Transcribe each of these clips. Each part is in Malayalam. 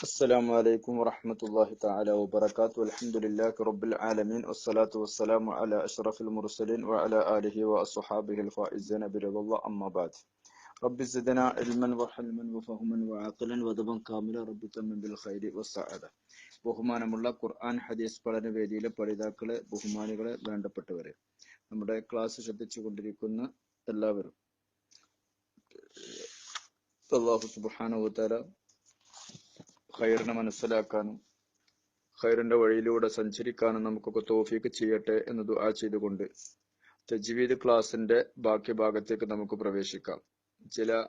السلام عليكم ورحمة الله تعالى وبركاته الحمد لله رب العالمين والصلاة والسلام على أشرف المرسلين وعلى آله وأصحابه الفائزين برضا الله أما بعد رب زدنا علما وحلما وفهما وعقلا وذبا كاملا رب تمن بالخير والسعادة ബഹുമാനമുള്ള ഖുർആൻ ഹദീസ് പഠന വേദിയിലെ പഠിതാക്കളെ ബഹുമാനികളെ വേണ്ടപ്പെട്ടവരെ നമ്മുടെ ക്ലാസ് ശ്രദ്ധിച്ചു കൊണ്ടിരിക്കുന്ന എല്ലാവരും അള്ളാഹു സുബാനുവത്താല ഖൈറിനെ മനസ്സിലാക്കാനും ഖൈറിന്റെ വഴിയിലൂടെ സഞ്ചരിക്കാനും നമുക്കൊക്കെ തോഫീക്ക് ചെയ്യട്ടെ എന്ന് ദുആ ചെയ്തുകൊണ്ട് തജ്വീദ് ക്ലാസിന്റെ ബാക്കി ഭാഗത്തേക്ക് നമുക്ക് പ്രവേശിക്കാം. ചില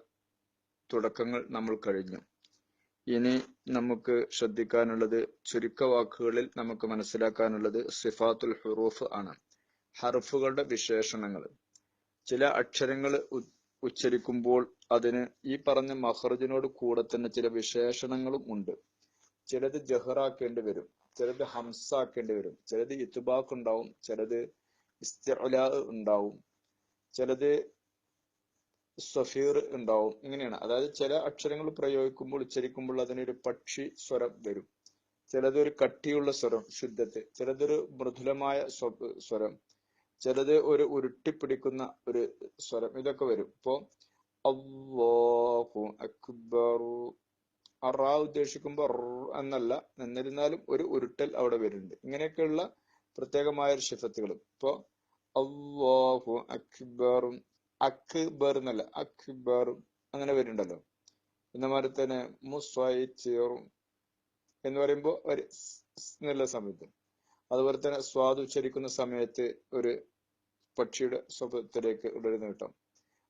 തുടക്കങ്ങൾ നമ്മൾ കഴിഞ്ഞു. ഇനി നമുക്ക് ശ്രദ്ധിക്കാനുള്ളത് ചുരുക്ക വാക്കുകളിൽ നമുക്ക് മനസ്സിലാക്കാനുള്ളത് സിഫാത്തുൽ ഹുറൂഫ് ആണ്. ഹർഫുകളുടെ വിശേഷണങ്ങൾ. ചില അക്ഷരങ്ങൾ ഉച്ചരിക്കുമ്പോൾ അതിന് ഈ പറഞ്ഞ മഹ്റജിനോട് കൂടെ തന്നെ ചില വിശേഷണങ്ങളും ഉണ്ട്. ചിലത് ജഹറാക്കേണ്ടി വരും ചിലത് ഹംസാക്കേണ്ടി വരും ചിലത് ഇത്തുബാക്ക് ഉണ്ടാവും ചിലത് ഇസ്തിഅലാ ഉണ്ടാവും ചിലത് സഫീർ ഉണ്ടാവും ഇങ്ങനെയാണ്. അതായത് ചില അക്ഷരങ്ങൾ പ്രയോഗിക്കുമ്പോൾ ഉച്ചരിക്കുമ്പോൾ അതിനൊരു പക്ഷി സ്വരം വരും. ചിലത് ഒരു കട്ടിയുള്ള സ്വരം ശുദ്ധത്തെ. ചിലതൊരു മൃദുലമായ സ്വരം. ചിലത് ഒരു ഉരുട്ടിപ്പിടിക്കുന്ന ഒരു സ്വരം ഇതൊക്കെ വരും. ഇപ്പോ അക്ബറു അറാ ഉദ്ദേശിക്കുമ്പോൾ എന്നല്ല എന്നിരുന്നാലും ഒരു ഉരുട്ടൽ അവിടെ വരുന്നുണ്ട്. ഇങ്ങനെയൊക്കെയുള്ള പ്രത്യേകമായ ഒരു ഷിഫത്തുകൾ ഇപ്പോ അള്ളാഹു അക്ബറും അക്ബർ എന്നല്ല അക്ബറും അങ്ങനെ വരുന്നുണ്ടല്ലോ. എന്നമാതിരി തന്നെ മുസ്വായിറും എന്ന് പറയുമ്പോൾ ഒരു എന്നുള്ള സമയത്ത്. അതുപോലെ തന്നെ സ്വാദ് ഉച്ചരിക്കുന്ന സമയത്ത് ഒരു പക്ഷിയുടെ സ്വഭാവത്തിലേക്ക് ഒരു നീട്ടം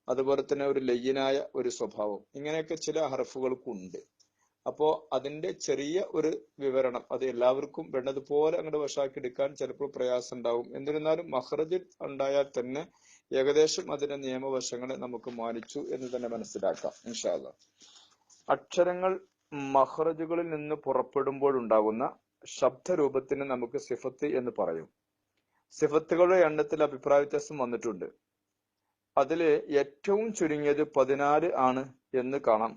അതുപോലെ തന്നെ ഒരു ലയ്യനായ ഒരു സ്വഭാവം. ഇങ്ങനെയൊക്കെ ചില ഹർഫുകൾക്കുണ്ട് അപ്പോ അതിന്റെ ചെറിയ ഒരു വിവരണം അത് എല്ലാവർക്കും വേണ്ടതുപോലെ അങ്ങോട്ട് വശാക്കി എടുക്കാൻ ചിലപ്പോൾ പ്രയാസം ഉണ്ടാവും എന്നിരുന്നാലും മഹ്റജിൽ ഉണ്ടായാൽ തന്നെ ഏകദേശം അതിന്റെ നിയമവശങ്ങളെ നമുക്ക് മാനിച്ചു എന്ന് തന്നെ മനസ്സിലാക്കാം ഇൻഷാല്ല അക്ഷരങ്ങൾ മഹ്റജുകളിൽ നിന്ന് പുറപ്പെടുമ്പോൾ ഉണ്ടാകുന്ന ശബ്ദരൂപത്തിന് നമുക്ക് സിഫത്ത് എന്ന് പറയും. സിഫത്തുകളുടെ എണ്ണത്തിൽ അഭിപ്രായ വ്യത്യാസം വന്നിട്ടുണ്ട്. അതിൽ ഏറ്റവും ചുരുങ്ങിയത് പതിനാല് ആണ് എന്ന് കാണാം.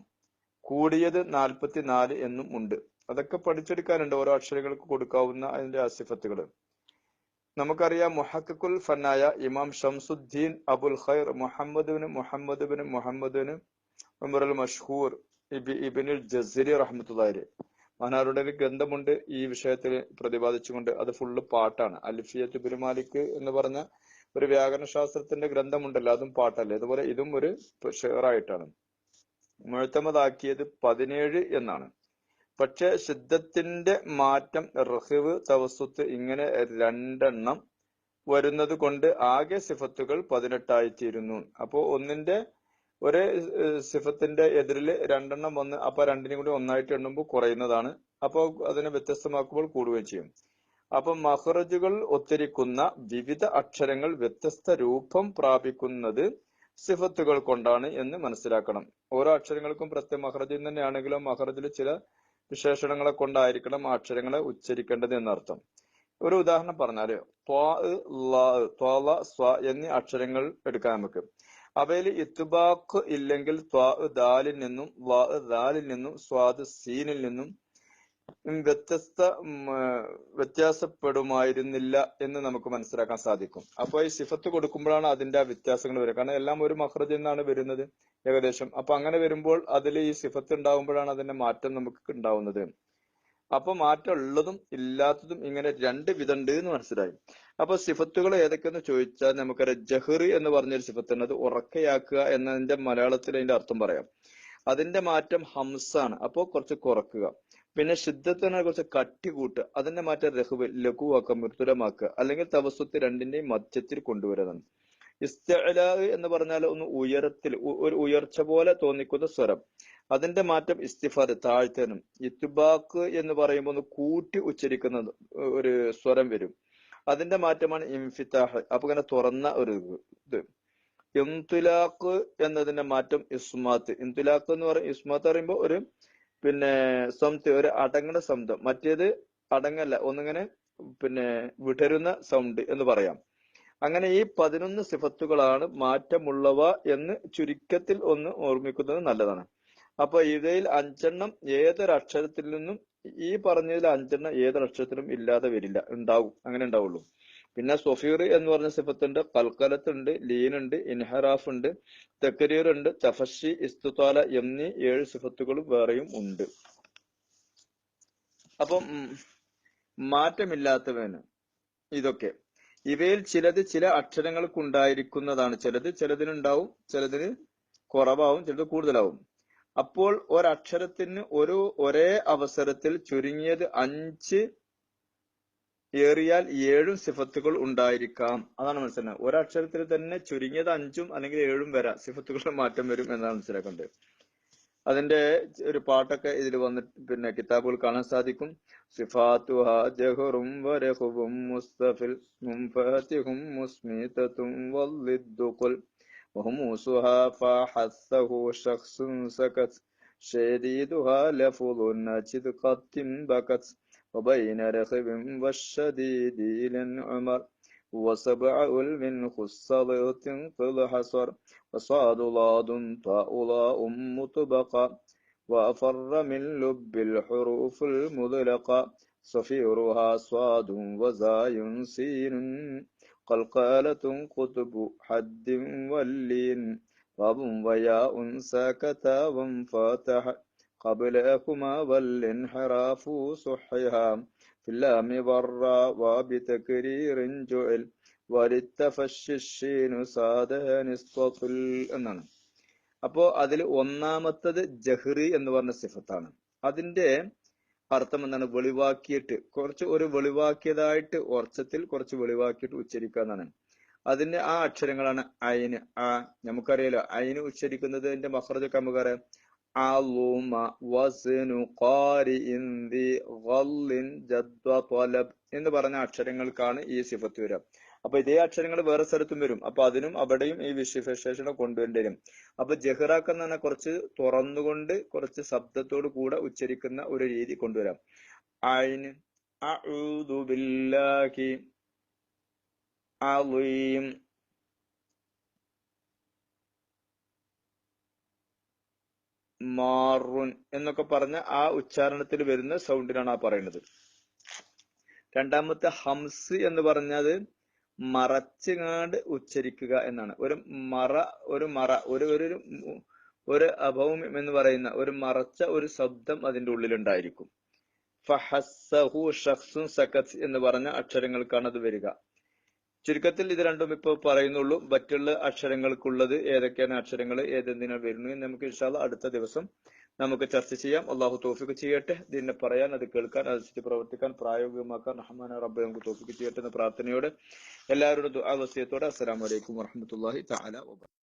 കൂടിയത് നാൽപ്പത്തിനാല് എന്നും ഉണ്ട്. അതൊക്കെ പഠിച്ചെടുക്കാനുണ്ട്. ഓരോ അക്ഷരങ്ങൾക്ക് കൊടുക്കാവുന്ന അതിന്റെ അസിഫത്തുകൾ നമുക്കറിയാം മുഹക്കുൽ ഫന്നായ Imam Shamsuddin Abul Khair Muhammad Muhammad bin Muhammad Umar al Mashhur Ibnul Jazari റഹ്മത്തുള്ളാഹി മഹാനാരുടെ ഒരു ഗ്രന്ഥമുണ്ട്. ഈ വിഷയത്തിൽ പ്രതിപാദിച്ചുകൊണ്ട് അത് ഫുള്ള് പാട്ടാണ്. അൽഫിയത്ത് മാലിക് എന്ന് പറഞ്ഞ ഒരു വ്യാകരണ ശാസ്ത്രത്തിന്റെ ഗ്രന്ഥമുണ്ടല്ലോ. അതും പാട്ടല്ലേ. അതുപോലെ ഇതും ഒരു ഷെയറായിട്ടാണ്. മുഴത്തമതാക്കിയത് പതിനേഴ് എന്നാണ്. പക്ഷെ സിദ്ധത്തിന്റെ മാറ്റം റഹിവ് തവസ്സുത്ത് ഇങ്ങനെ രണ്ടെണ്ണം വരുന്നത് കൊണ്ട് ആകെ സിഫത്തുകൾ പതിനെട്ടായി തീരുന്നു അപ്പോ ഒന്നിന്റെ ഒരേ സിഫത്തിന്റെ എതിരിൽ രണ്ടെണ്ണം വന്ന് അപ്പൊ രണ്ടിനും കൂടി ഒന്നായിട്ട് എണ്ണുമ്പോൾ കുറയുന്നതാണ്. അപ്പോൾ അതിനെ വ്യത്യസ്തമാക്കുമ്പോൾ കൂടുകയും ചെയ്യും. അപ്പൊ മഹ്റജുകൾ ഒത്തിരിക്കുന്ന വിവിധ അക്ഷരങ്ങൾ വ്യത്യസ്ത രൂപം പ്രാപിക്കുന്നത് സിഫത്തുകൾ കൊണ്ടാണ് എന്ന് മനസ്സിലാക്കണം. ഓരോ അക്ഷരങ്ങൾക്കും പ്രത്യേക മഹ്റജിൽ തന്നെയാണെങ്കിലും മഹറജിൽ ചില വിശേഷണങ്ങളെ കൊണ്ടായിരിക്കണം ആ അക്ഷരങ്ങളെ ഉച്ചരിക്കേണ്ടത് എന്നർത്ഥം. ഒരു ഉദാഹരണം പറഞ്ഞാൽ ത്വാ സ്വ എന്നീ അക്ഷരങ്ങൾ എടുക്കാം നമുക്ക്. അവയിൽ ഇത്തുബാഖ് ഇല്ലെങ്കിൽ ത്വാ ദാലിൽ നിന്നും വാ ദാലിൽ നിന്നും സ്വാദ് സീനിൽ നിന്നും വ്യത്യസ്ത വ്യത്യാസപ്പെടുമായിരുന്നില്ല എന്ന് നമുക്ക് മനസ്സിലാക്കാൻ സാധിക്കും. അപ്പൊ ഈ സിഫത്ത് കൊടുക്കുമ്പോഴാണ് അതിന്റെ വ്യത്യാസങ്ങൾ വരിക. കാരണം എല്ലാം ഒരു മഹ്റജ് എന്നാണ് വരുന്നത് ഏകദേശം. അപ്പൊ അങ്ങനെ വരുമ്പോൾ അതിൽ ഈ സിഫത്ത് ഉണ്ടാവുമ്പോഴാണ് അതിന്റെ മാറ്റം നമുക്ക് ഉണ്ടാവുന്നത്. അപ്പൊ മാറ്റം ഉള്ളതും ഇല്ലാത്തതും ഇങ്ങനെ രണ്ട് വിധമുണ്ട് എന്ന് മനസ്സിലായി. അപ്പൊ സിഫത്തുകൾ ഏതൊക്കെയെന്ന് ചോദിച്ചാൽ നമുക്കറിയാം. ജഹറി എന്ന് പറഞ്ഞൊരു സിഫത്ത് അത് ഉറക്കയാക്കുക എന്നതിന്റെ മലയാളത്തിൽ അതിന്റെ അർത്ഥം പറയാം. അതിന്റെ മാറ്റം ഹംസാണ്. അപ്പോൾ കുറച്ച് കുറക്കുക. പിന്നെ ശുദ്ധത്തിനെ കുറച്ച് കട്ടി കൂട്ടുക അതിന്റെ മാറ്റം രഹുവ് ലഘുവാക്കുക മൃദുരമാക്കുക അല്ലെങ്കിൽ തവസ്വത്ത് രണ്ടിന്റെയും മധ്യത്തിൽ കൊണ്ടുവരുന്നതാണ് ഇസ്തല എന്ന് പറഞ്ഞാൽ ഒന്ന് ഉയരത്തിൽ ഒരു ഉയർച്ച പോലെ തോന്നിക്കുന്ന സ്വരം. അതിന്റെ മാറ്റം ഇസ്തിഫാർ താഴ്ത്തനും ഇത്തുബാക്ക് എന്ന് പറയുമ്പോൾ ഒന്ന് കൂട്ടി ഉച്ചരിക്കുന്ന ഒരു സ്വരം വരും. അതിന്റെ മാറ്റമാണ് ഇംഫിത്താഹ് അപ്പൊ ഇങ്ങനെ തുറന്ന ഒരു ഇത്. ഇംതുലാഖ് എന്നതിന്റെ മാറ്റം ഇസ്മാത്ത്. ഇംതുലാഖ് എന്ന് പറയും ഇസ്മാത്ത് പറയുമ്പോൾ ഒരു പിന്നെ സംത് ഒരു അടങ്ങുന്ന ശബ്ദം മറ്റേത് അടങ്ങല്ല. ഒന്നിങ്ങനെ പിന്നെ വിടരുന്ന സൗണ്ട് എന്ന് പറയാം. അങ്ങനെ ഈ പതിനൊന്ന് സിഫത്തുകളാണ് മാറ്റമുള്ളവ എന്ന് ചുരുക്കത്തിൽ ഒന്ന് ഓർമ്മിക്കുന്നത് നല്ലതാണ്. അപ്പൊ ഇവയിൽ അഞ്ചെണ്ണം ഏതൊരു അക്ഷരത്തിൽ നിന്നും ഈ പറഞ്ഞതിൽ അഞ്ചെണ്ണം ഏതൊരു അക്ഷരത്തിലും ഇല്ലാതെ വരില്ല. ഉണ്ടാവും. അങ്ങനെ ഉണ്ടാവുള്ളൂ. പിന്നെ സൊഫീർ എന്ന് പറഞ്ഞ സിഫത്തുണ്ട് കൽക്കലത്തുണ്ട് ലീനുണ്ട് ഇൻഹറാഫ് ഉണ്ട് തെക്കരീർ ഉണ്ട് തഫഷി ഇസ്തുത്താല എന്നീ ഏഴ് സിഫത്തുകളും വേറെയും ഉണ്ട്. അപ്പം മാറ്റമില്ലാത്തവന് ഇതൊക്കെ. ഇവയിൽ ചിലത് ചില അക്ഷരങ്ങൾക്ക് ഉണ്ടായിരിക്കുന്നതാണ് ചിലത് ചിലതിനുണ്ടാവും ചിലതിന് കുറവാവും ചിലത് കൂടുതലാവും. അപ്പോൾ ഒരക്ഷരത്തിന് ഒരു ഒരേ അവസരത്തിൽ ചുരുങ്ങിയത് അഞ്ച് ഏറിയാൽ ഏഴും സിഫത്തുകൾ ഉണ്ടായിരിക്കാം അതാണ് മനസ്സിലാക്കുന്നത് ഒരക്ഷരത്തിൽ തന്നെ ചുരുങ്ങിയത് അഞ്ചും അല്ലെങ്കിൽ ഏഴും വരാം സിഫത്തുകളുടെ മാറ്റം വരും എന്നാണ് മനസ്സിലാക്കേണ്ടത് അതിന്റെ ഒരു പാട്ടൊക്കെ ഇതിൽ വന്നിട്ട് പിന്നെ കിതാബുകൾ കാണാൻ സാധിക്കും സിഫാത്തുഹ ജഹറും വരഹുവും മുസ്തഫിൽ മുംഫാത്തിഹും മുസ്മിതത്തും വല്ലിദ്ദുഖുൽ وهموسها فحثه شخص سكت شديدها لفظ نجد قد بكت وبين رخب والشديد لن عمر وسبع من خص ضغط قل حصر وصاد ضاد طاء ضاء مطبقا وأفر من لب الحروف المذلقة صفيرها صاد وزاي سين قلقالة قطب حد واللين غاب وياء ساكتا وانفتح. قبلهما والانحراف صحها في اللام ضرا وبتكرير جعل وللتفشي الشين سادان استطل എന്നാണ് അപ്പോ അതിൽ ഒന്നാമത്തത് ജഹ്റി എന്ന് പറഞ്ഞ സിഫത്താണ് അതിന്റെ അർത്ഥം എന്താണ് വെളിവാക്കിയിട്ട് കുറച്ച് ഒരു വെളിവാക്കിയതായിട്ട് ഒർച്ചത്തിൽ കുറച്ച് വെളിവാക്കിയിട്ട് ഉച്ചരിക്കുക എന്നാണ് അതിന്റെ ആ അക്ഷരങ്ങളാണ് അയിന് ആ നമുക്കറിയാലോ അയിന് ഉച്ചരിക്കുന്നതിന്റെ മഹ്റജൊക്കെ നമുക്കറിയാം അളുമ വസ്നു ഖാരിഇൻ ദി ഗള്ളിൻ ജദ്വ എന്ന് പറഞ്ഞ അക്ഷരങ്ങൾക്കാണ് ഈ സിഫത്ത് വരിക. അപ്പൊ ഇതേ അക്ഷരങ്ങൾ വേറെ സ്ഥലത്തും വരും. അപ്പൊ അതിനും അവിടെയും ഈ വിശേഷണം കൊണ്ടുവരേണ്ടി വരും അപ്പൊ ജഹ്റാക്ക് എന്ന് പറഞ്ഞാൽ കുറച്ച് തുറന്നുകൊണ്ട് കുറച്ച് ശബ്ദത്തോട് കൂടെ ഉച്ചരിക്കുന്ന ഒരു രീതി കൊണ്ടുവരാം. അയിന് അഊദു ബില്ലാഹി മാറുൻ എന്നൊക്കെ പറഞ്ഞ ആ ഉച്ചാരണത്തിൽ വരുന്ന സൗണ്ടിനാണ് ആ പറയുന്നത്. രണ്ടാമത്തെ ഹംസ് എന്ന് പറഞ്ഞത് മറച്ചുകാണ്ട് ഉച്ചരിക്കുക എന്നാണ്. ഒരു മറ ഒരു മറ ഒരു ഒരു ഒരു അഭൗമ്യം എന്ന് പറയുന്ന ഒരു മറച്ച ഒരു ശബ്ദം അതിന്റെ ഉള്ളിലുണ്ടായിരിക്കും. സഖത്ത് എന്ന് പറഞ്ഞ അക്ഷരങ്ങൾക്കാണ് അത് വരിക. ചുരുക്കത്തിൽ ഇത് രണ്ടും ഇപ്പൊ പറയുന്നുള്ളൂ. മറ്റുള്ള അക്ഷരങ്ങൾക്കുള്ളത് ഏതൊക്കെയാണ് അക്ഷരങ്ങൾ ഏതെന്തിനാണ് വരുന്നത് നമുക്ക് ഇൻഷാല്ല അടുത്ത ദിവസം നമുക്ക് ചർച്ച ചെയ്യാം. അള്ളാഹു തോഫിക്ക് ചെയ്യട്ടെ. ഇതിനെ പറയാൻ അത് കേൾക്കാൻ അനുസരിച്ച് പ്രവർത്തിക്കാൻ പ്രായോഗികമാക്കാൻ റഹ്മാൻ റബ്ബ് നമുക്ക് തോഫിക്ക് ചെയ്യട്ടെ എന്ന പ്രാർത്ഥനയോടെ എല്ലാവരുടെ ദുആ വസിയത്തോടെ. അസ്സലാമു അലൈക്കും വറഹ്മത്തുള്ളാഹി തആല വബറകാതുഹു